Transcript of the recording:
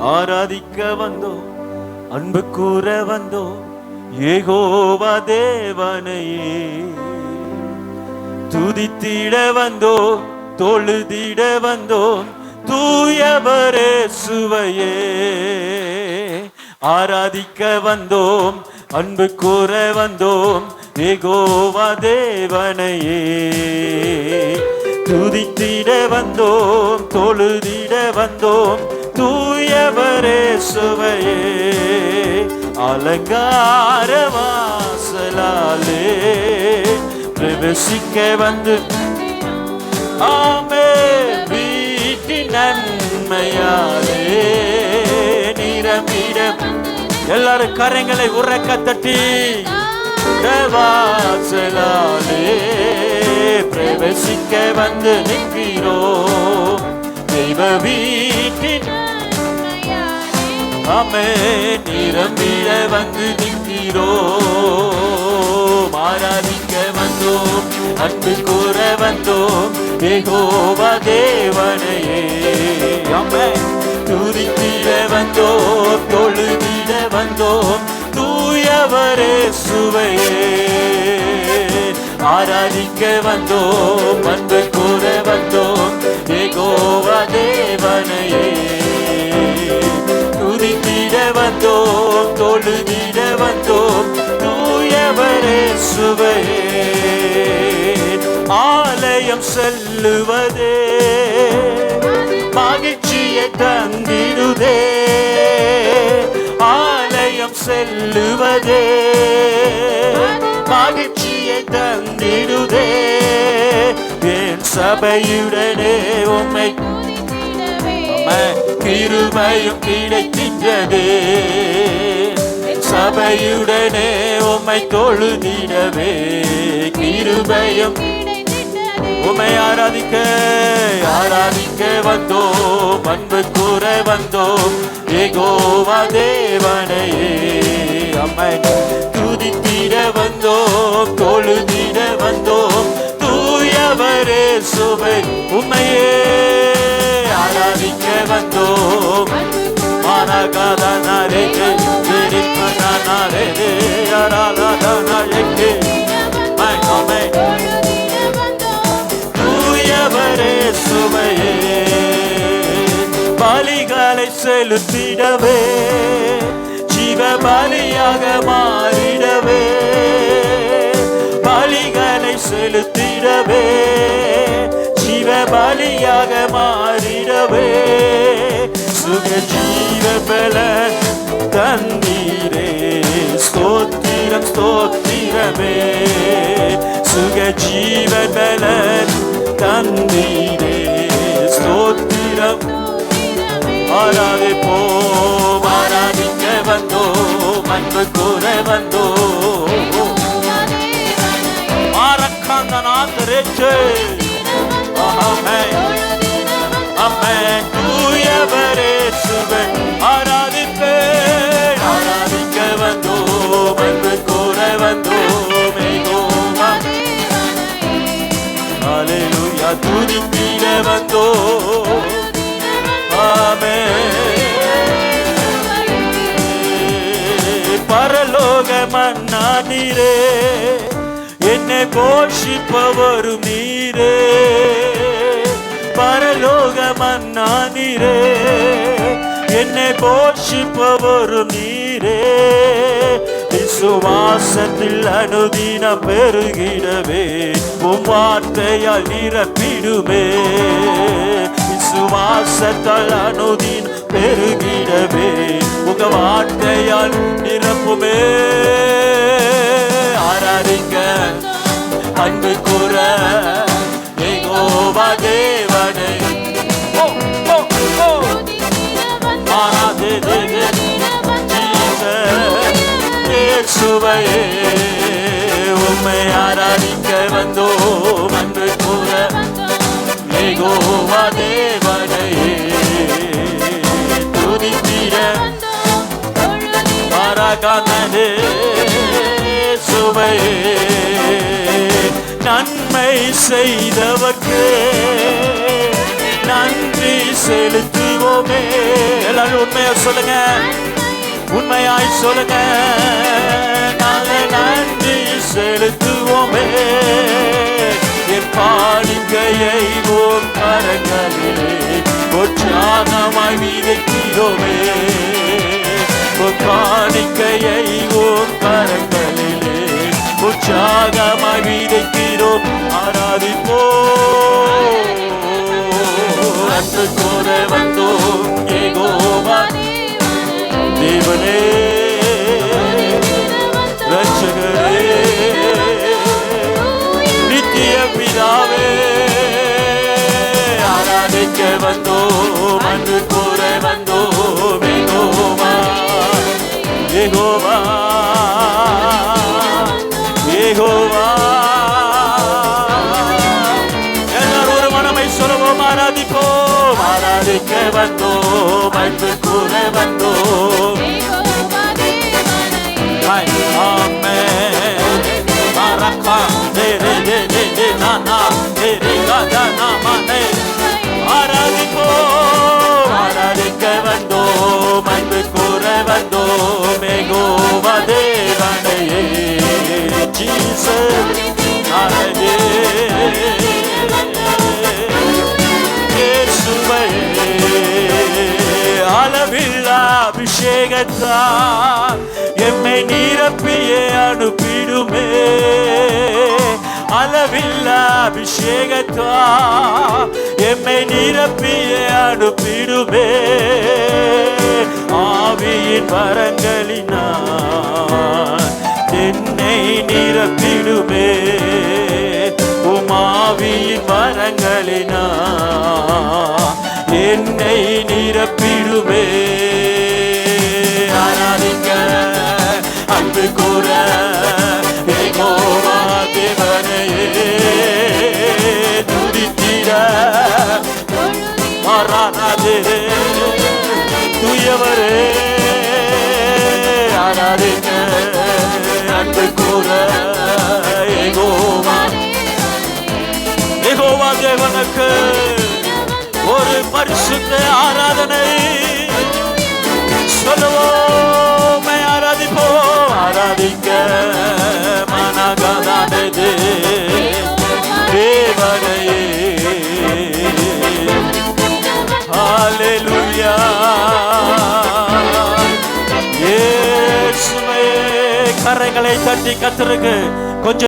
ஆராதிக்க வந்தோம் அன்பு கூற வந்தோம் ஏகோவா தேவனையே. துதித்திட வந்தோம் தொழுதிட வந்தோம் தூயவரே சுவையே ஆராதிக்க வந்தோம் அன்பு கூற வந்தோம் ஏகோவா தேவனையே. துதித்திட வந்தோம் தொழுதிட வந்தோம் தூய ஆண்டவரே சுவையே அலங்கார வாசலாலே பிரவேசிக்க வந்து. ஆமே வீட்டி நன்மையாலே நிரம்பிடம் எல்லாரும் கரங்களை உறக்க தட்டி வாசலாலே பிரவேசிக்க வந்து நிற்கிறோ தெய்வ வீட்டி நாமே நிரம்பிட வந்து நிற்கிறோ? ஆராதிக்க வந்தோம் அன்பு கூற வந்தோம் ஏகோவா தேவனையே. ஆமே துதித்திட வந்தோம் தொழுதிட வந்தோம் தூயவரே சுவையே. ஆராதிக்க வந்தோம் அன்பு கூற வந்தோம் ஏகோவா தேவனே. சுவையே ஆலயம் செல்லுவதே மகிழ்ச்சியை தந்திடுதே ஆலயம் செல்லுவதே மகிழ்ச்சியை தந்திடுதே என் சபையுடனே உம்மை கிருபையும் கிடைக்கின்றது. சபையுடனே உம்மை தொழுதிடவே கிருபையும் உமை ஆராதிக்க ஆராதிக்க வந்தோம் அன்பு கூற வந்தோம். ஏகோவா தேவனையே அம்மை துதித்திட வந்தோம் தொழுதிட வந்தோம். தூயவரே சுவை உமையே ஆராதிக்க வந்தோம். மானகாதனாரே பலிகளை செலுத்திடவே. ஜீவ பலியாக மாறிடவே. பலிகளை செலுத்திடவே. ஜீவ பலியாக மாறிடவே. சுக ஜீவ பல தந்தீரே ஸ்தோத்திரம் ஸ்தோத்திரமே. சுக ஜீவ பலன் தந்தீரே ஸ்தோத்திரம். ஆராதிப்போம் ஆராதிக்க வந்தோ அன்பு கூற வந்தோம் ஆரக்காந்த நாத்தரேச்சே அம்மே துதித்திட வந்தோம் பரலோக மன்னா நீரே என்னை போஷிப்பவரும் நீரே. பரலோக மன்னா நீரே என்னை போஷிப்பவரும் நீரே. விசுவாசத்தில் அனுதின பெருகிடவே உம் வார்த்தையால் நிரப்பிடுமே. விசுவாசத்தால் அனுதின பெருகிடவே உங்க வார்த்தையால் நிரப்புமே. ஆராதிக்க அன்பு கூற ஏகோ சுவையே உம்மை ஆராதிக்க வந்தோ அன்பு கூற ஏகோவா தேவனையே துதித்திட மாறாகானதே சுவையே. நன்மை செய்தவர்க்கு நன்றி செலுத்துவோமே. எல்லாரும் உண்மையா சொல்லுங்க. உண்மையாய் சொல்லுங்க. நாங்கள் நன்றி செலுத்துவோமே. என் காணிக்கையை ஓம் கரங்களிலே உற்சாகமாய் விதைக்கிறோமே. உன் காணிக்கையை ஓம் கரங்களிலே உற்சாகமாய் விதைக்கிறோம். ஆராதிப்போ அன்று வந்தோம் அன்று கூற வந்தோம் ஏகோவா ஏகோவா ஏகோவா எல்லாரும் ஒரு மனமை சொல்லுவோம் ஆராதிப்போம் ஆராதிக்க வந்தோம் அன்பு கூற வந்தோம் Hai, வந்தோம் மேகோவா தேவனையே ஜீசஸ் ஆரே அளவில்லா அபிஷேகத்தால் எம்மை நீரப்பியே அனுப்பிடுமே அளவில்ல அபிஷேகத்தா எம்மை நீரப்பியே அனுப்பிடுமே. ஆவியின் வரங்களினால் என்னை நிரப்பிடுமே. உமாவியின் வரங்களினா என்னை நிரப்பிடுமே. அன்பு கூற ஏகோவா ஏகோவா தேவனுக்கு ஒரு பரிசுத்த ஆராதனை சொல்லுவோம் ஆராதிப்போம் ஆராதிக்க கரங்களை தட்டி கத்தருக்கு கொஞ்சம்